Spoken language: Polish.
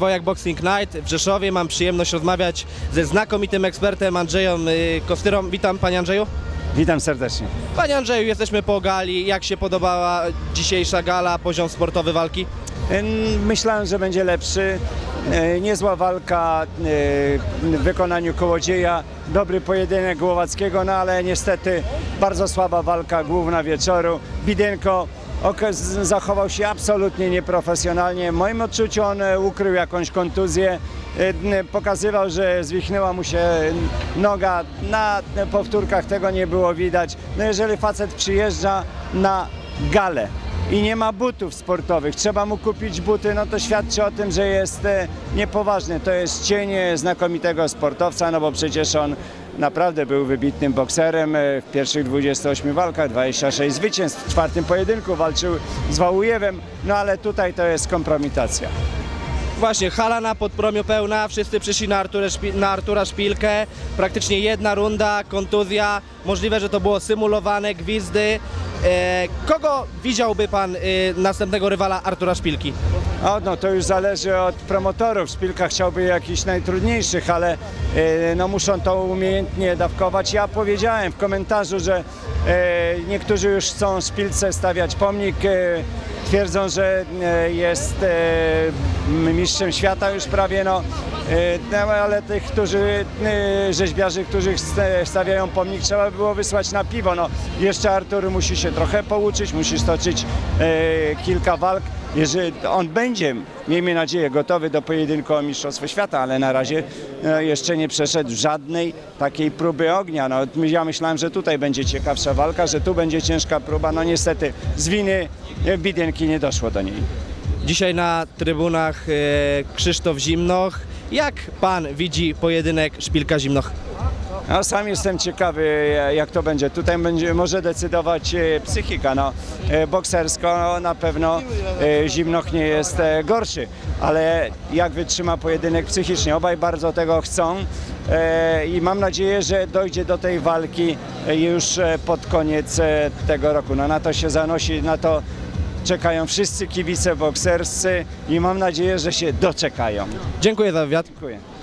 Wojak Boxing Night w Rzeszowie. Mam przyjemność rozmawiać ze znakomitym ekspertem Andrzejem y, Kostyrą. Witam Panie Andrzeju. Witam serdecznie. Panie Andrzeju, jesteśmy po gali. Jak się podobała dzisiejsza gala, poziom sportowy walki? Em, Myślałem, że będzie lepszy. E, Niezła walka w wykonaniu Kołodzieja. Dobry pojedynek Głowackiego, no ale niestety bardzo słaba walka główna wieczoru. Bidenko ok- z- zachował się absolutnie nieprofesjonalnie. W moim odczuciu on e, ukrył jakąś kontuzję. E, Pokazywał, że zwichnęła mu się noga. Na powtórkach tego nie było widać. No jeżeli facet przyjeżdża na galę, i nie ma butów sportowych. Trzeba mu kupić buty, no to świadczy o tym, że jest e, niepoważny. To jest cień e, znakomitego sportowca, no bo przecież on naprawdę był wybitnym bokserem. e, W pierwszych 28 walkach 26 zwycięstw. W czwartym pojedynku walczył z Wałujewem, no ale tutaj to jest kompromitacja. Właśnie, hala na podpromiu pełna, wszyscy przyszli na, na Artura Szpilkę. Praktycznie jedna runda, kontuzja. Możliwe, że to było symulowane, gwizdy. E, kogo widziałby Pan y, następnego rywala Artura Szpilki? O, no to już zależy od promotorów. Szpilka chciałby jakichś najtrudniejszych, ale e, no muszą to umiejętnie dawkować. Ja powiedziałem w komentarzu, że e, niektórzy już chcą Szpilce stawiać pomnik. E, twierdzą, że e, jest e, mistrzem świata już prawie, no, e, no ale tych, którzy, e, rzeźbiarzy, którzy st- stawiają pomnik, trzeba by było wysłać na piwo. No, jeszcze Artur musi się trochę pouczyć, musi stoczyć e, kilka walk. Jeżeli on będzie, miejmy nadzieję, gotowy do pojedynku o Mistrzostwo Świata, ale na razie e, jeszcze nie przeszedł żadnej takiej próby ognia. No, ja myślałem, że tutaj będzie ciekawsza walka, że tu będzie ciężka próba. No niestety z winy e, Bidienki nie doszło do niej. Dzisiaj na trybunach e, Krzysztof Zimnoch. Jak Pan widzi pojedynek Szpilka-Zimnoch? No, sam jestem ciekawy, jak to będzie. Tutaj będzie, może decydować e, psychika. No, e, boksersko no, na pewno e, Zimnoch nie jest gorszy, ale jak wytrzyma pojedynek psychicznie. Obaj bardzo tego chcą i mam nadzieję, że dojdzie do tej walki już pod koniec tego roku. No, na to się zanosi, na to czekają wszyscy kibice bokserscy i mam nadzieję, że się doczekają. Dziękuję za wywiad. Dziękuję.